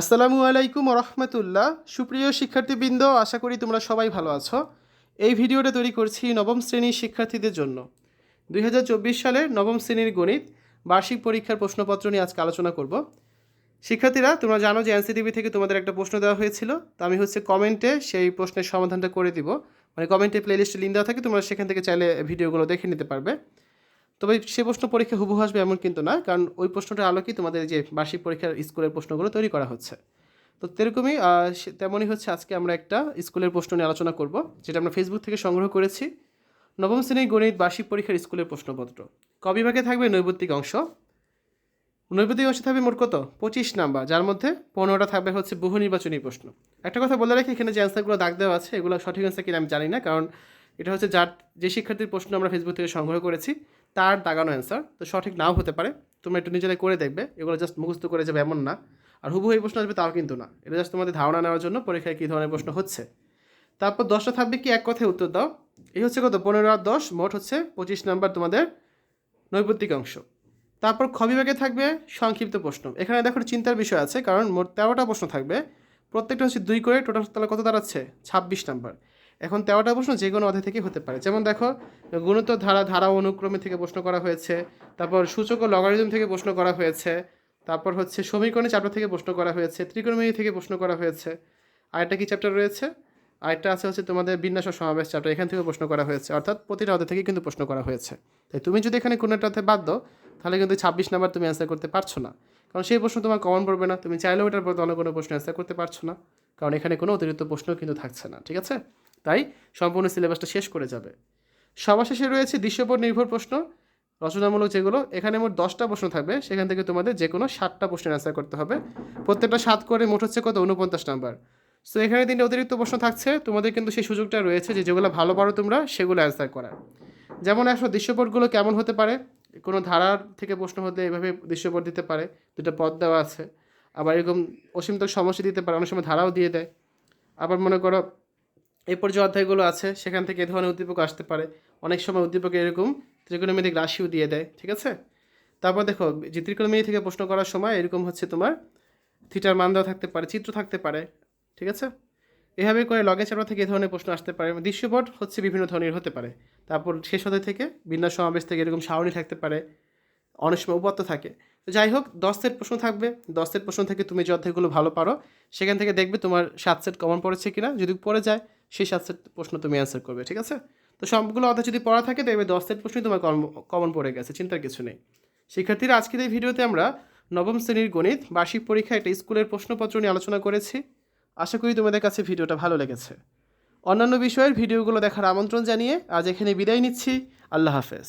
আসসালামু আলাইকুম রহমতুল্লাহ সুপ্রিয় শিক্ষার্থীবৃন্দ, আশা করি তোমরা সবাই ভালো আছো। এই ভিডিওটা তৈরি করছি নবম শ্রেণির শিক্ষার্থীদের জন্য। দু হাজার চব্বিশ সালের নবম শ্রেণির গণিত বার্ষিক পরীক্ষার প্রশ্নপত্র নিয়ে আজকে আলোচনা করব। শিক্ষার্থীরা, তোমরা জানো যে এনসিটিভি থেকে তোমাদের একটা প্রশ্ন দেওয়া হয়েছিল। তো আমি হচ্ছে কমেন্টে সেই প্রশ্নের সমাধানটা করে দিব। মানে কমেন্টে প্লেলিস্টে লিঙ্ক দেওয়া থাকে, তোমরা সেখান থেকে চাইলে ভিডিওগুলো দেখে নিতে পারবে। তবে সে প্রশ্ন পরীক্ষা হুবহু আসবে এমন কিন্তু না, কারণ ওই প্রশ্নটার আলোকেই তোমাদের যে বার্ষিক পরীক্ষার স্কুলের প্রশ্নগুলো তৈরি করা হচ্ছে। তো তেরকমই তেমনই হচ্ছে আজকে আমরা একটা স্কুলের প্রশ্ন নিয়ে আলোচনা করব, যেটা আমরা ফেসবুক থেকে সংগ্রহ করেছি। নবম শ্রেণির গণিত বার্ষিক পরীক্ষার স্কুলের প্রশ্নপত্র। ক বিভাগে থাকবে নৈবত্তিক অংশ। নৈবত্তিক অংশে থাকবে মোট কত? পঁচিশ নাম্বার, যার মধ্যে পনেরোটা থাকবে হচ্ছে বহু নির্বাচনী প্রশ্ন। একটা কথা বলে রাখি, এখানে যে অ্যান্সারগুলো দাগ দেওয়া আছে, এগুলো সঠিক অ্যান্সার কিনা আমি জানি না, কারণ এটা হচ্ছে যার যে শিক্ষার্থীর প্রশ্ন আমরা ফেসবুক থেকে সংগ্রহ করেছি তার দাগানো অ্যান্সার তো সঠিক নাও হতে পারে। তোমরা একটু নিজেরাই করে দেখবে, এগুলো জাস্ট মুখস্থ করে যাবে এমন না। আর হুবহু এই প্রশ্ন আসবে তাও কিন্তু না। এটা জাস্ট তোমাদের ধারণা নেওয়ার জন্য পরীক্ষায় কী ধরনের প্রশ্ন হচ্ছে। তারপর দশটা থাকবে কি এক কথায় উত্তর দাও। এই হচ্ছে কত? পনেরো আর দশ, মোট হচ্ছে পঁচিশ নাম্বার তোমাদের নৈপত্তিক অংশ। তারপর খ থাকবে সংক্ষিপ্ত প্রশ্ন। এখানে দেখো চিন্তার বিষয় আছে, কারণ মোট তেরোটা প্রশ্ন থাকবে। প্রত্যেকটা হচ্ছে দুই করে টোটাল তাহলে কত দাঁড়াচ্ছে? ছাব্বিশ নাম্বার। এখন তেরোটা প্রশ্ন যে কোনো অধ্যায় থেকেই হতে পারে। যেমন দেখো গুণোত্তর ধারা ধারা অনুক্রমে থেকে প্রশ্ন করা হয়েছে, তারপর সূচক ও লগারিজম থেকে প্রশ্ন করা হয়েছে, তারপর হচ্ছে সমীকরণের চ্যাপ্টার থেকে প্রশ্ন করা হয়েছে, ত্রিকোণমিতি থেকে প্রশ্ন করা হয়েছে। আরেকটা কি চ্যাপ্টার রয়েছে? আরেকটা আছে হচ্ছে তোমাদের বিন্যাস ও সমাবেশ চ্যাপ্টার এখান থেকে প্রশ্ন করা হয়েছে, অর্থাৎ প্রতিটা অধ্যায় থেকে কিন্তু প্রশ্ন করা হয়েছে। তাই তুমি যদি এখানে কোনো একটা অধ্যায় বাদ দাও, তাহলে কিন্তু ছাব্বিশ নাম্বার তুমি অ্যান্সার করতে পারছ না। কারণ সেই প্রশ্ন তোমার কমন পড়বে না, তুমি চাইলেও এটার পর অন্য কোনো প্রশ্ন অ্যান্সার করতে পারছ না। কারণ এখানে কোনো অতিরিক্ত প্রশ্ন কিন্তু থাকছে না, ঠিক আছে? তাই সম্পূর্ণ সিলেবাসটা শেষ করে যাবে। সবার শেষে রয়েছে দৃশ্যপট নির্ভর প্রশ্ন। রচনামূলক যেগুলো, এখানে মোট দশটা প্রশ্ন থাকবে। সেখান থেকে তোমাদের যে কোনো সাতটা প্রশ্নের অ্যান্সার করতে হবে। প্রত্যেকটা সাত করে মোট হচ্ছে কত? উনপঞ্চাশ নাম্বার সো এখানে তিনটে অতিরিক্ত প্রশ্ন থাকছে। তোমাদের কিন্তু সেই সুযোগটা রয়েছে যে যেগুলো ভালো পারো তোমরা, সেগুলো অ্যান্সার করার। যেমন আসলে দৃশ্যপটগুলো কেমন হতে পারে? কোনো ধারার থেকে প্রশ্ন হতে এভাবে দৃশ্যপট দিতে পারে। দুটো পদ দেওয়া আছে। আবার এরকম অসীমত সমস্যা দিতে পারে, অনেক সময় ধারাও দিয়ে দেয়। আবার মনে করো এরপর যে অধ্যায়গুলো আছে, সেখান থেকে এ ধরনের উদ্দীপক আসতে পারে। অনেক সময় উদ্দীপক এরকম ত্রিকোণমিতিক রাশিও দিয়ে দেয়, ঠিক আছে? তারপর দেখো, যে ত্রিকোণমিতি থেকে প্রশ্ন করার সময় এরকম হচ্ছে তোমার, থিটার মান দেওয়া থাকতে পারে, চিত্র থাকতে পারে, ঠিক আছে? এভাবে করে লগে চাপা থেকে এ ধরনের প্রশ্ন আসতে পারে। দৃশ্যপট হচ্ছে বিভিন্ন ধরনের হতে পারে। তারপর শেষ হতে থেকে বিন্যাস সমাবেশ থেকে এরকম সারণী থাকতে পারে। অনেক সময় উপাত্ত থাকে। তো যাই হোক দশ সেট প্রশ্ন থাকবে। দশ সেট প্রশ্ন থেকে তুমি যে অধ্যায়গুলো ভালো পারো, সেখান থেকে দেখবে তোমার সাত সেট কমন পড়েছে কিনা। যদি পড়ে যায় সেই সাত সেট প্রশ্ন তুমি অ্যান্সার করবে, ঠিক আছে? তো সবগুলো অধ্যায় যদি পড়া থাকে, দেখবে দশ সেট প্রশ্নই তোমার কমন পড়ে গেছে, চিন্তার কিছু নেই। শিক্ষার্থীরা, আজকের এই ভিডিওতে আমরা নবম শ্রেণির গণিত, বার্ষিক পরীক্ষা, একটা স্কুলের প্রশ্নপত্র নিয়ে আলোচনা করেছি। আশা করি তোমাদের কাছে ভিডিওটা ভালো লেগেছে। অন্যান্য বিষয়ের ভিডিওগুলো দেখার আমন্ত্রণ জানিয়ে আজ এখানে বিদায় নিচ্ছি। আল্লাহ হাফেজ।